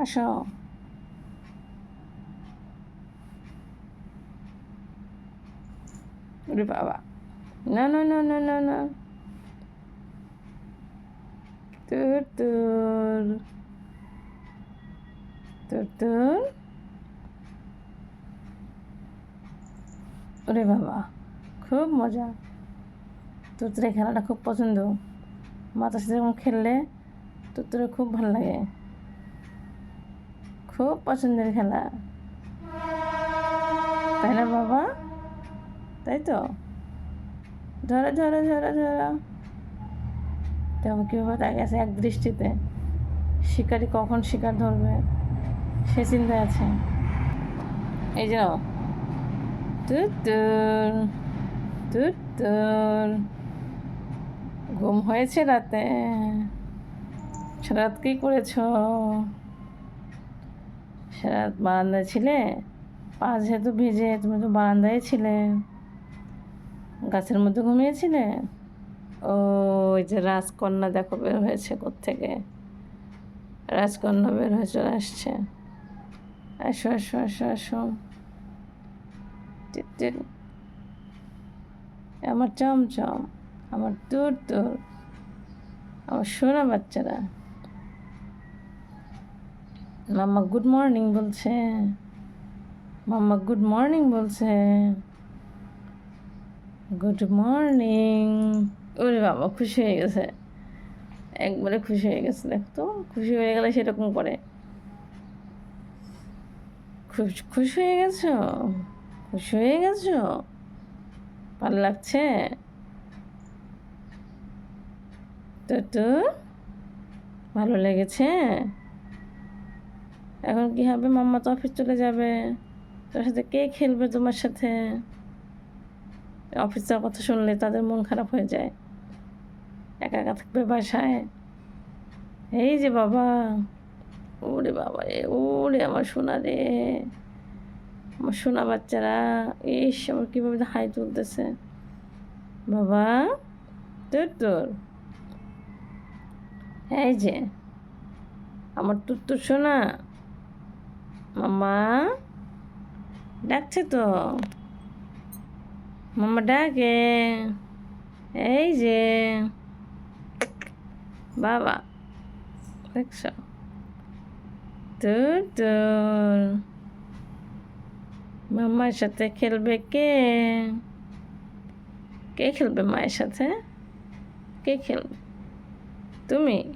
আসো। ওরে বাবা। না না না না না না। তোর তোর। তোর তোর। ওরে বাবা, খুব মজা। তোর তোর এই খেলাটা খুব পছন্দ। মাতার সাথে খেললে তোর তোর খুব ভালো লাগে। খুব পছন্দের খেলা। তাই না, বাবা? তাই তো? ধরো ধরো ধরো ধরো। তেমন কীভাবে তাকে আছে এক দৃষ্টিতে? শিকারি কখন শিকার ধরবে? সে চিন্তায় আছে। এই যে নাও। তুর তুর তুর তুর। ঘুম হয়েছে রাতে। রাত কী করেছ? রাত বারান্দায় ছিলে? পা যেহেতু ভিজে, তুমি তো বারান্দায় ছিলে। গাছের মধ্যে ঘুমিয়েছিলে? ও ওই যে রাজকন্যা দেখো বের হয়েছে থেকে রাজকন্যা বের হয়ে চলে আসছে। আসো আসো আসো আসো। আমার চমচম, আমার দূর দূর আমার সোনা বাচ্চারা। মাম্মা গুড মর্নিং বলছে। মাম্মা গুড মর্নিং বলছে। Good morning. ওরে বাবা, খুশি হয়ে গেছে। একবারে খুশি হয়ে গেছে, দেখ তো, খুশি হয়ে গেলে সেরকম করে। খুশ, খুশি হয়ে গেছো? খুশি হয়ে গেছো? ভালো লাগছে? তো তো ভালো লেগেছে? এখন কি হবে? মাম্মা তো অফিস চলে যাবে। তোর সাথে কে খেলবে তোমার সাথে? অফিস অফিসের কথা শুনলে তাদের মন খারাপ হয়ে যায়। একা একা থাকবে বাসায়? এই যে বাবা, ওরে বাবা রে, ওরে আমার সোনা রে। আমার সোনা বাচ্চারা, ইস, আমার কীভাবে হাই তুলতেছে। বাবা, তোর তোর। এই যে, আমার তোর তোর সোনা। মামা, ডাকছে তো। মামা ডাকে। এই যে, বাবা, দেখছ? তোর তোর মামার সাথে খেলবে কে? কে খেলবে মায়ের সাথে? কে খেলবে? তুমি?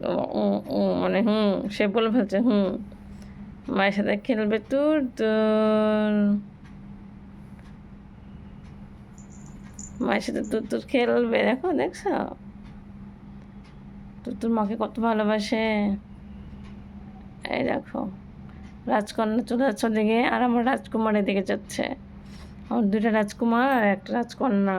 ও, মানে হুম সে বলে ফেলছে হুম। মায়ের সাথে খেলবে তোর তোর। মায়ের সাথে তোর তোর খেলবে দেখো দেখছ? তোর তোর মাকে কত ভালোবাসে। এই দেখো রাজকন্যা চলে যাচ্ছে ওদিকে আর আমার রাজকুমারের দিকে যাচ্ছে। আমার দুইটা রাজকুমার একটা রাজকন্যা।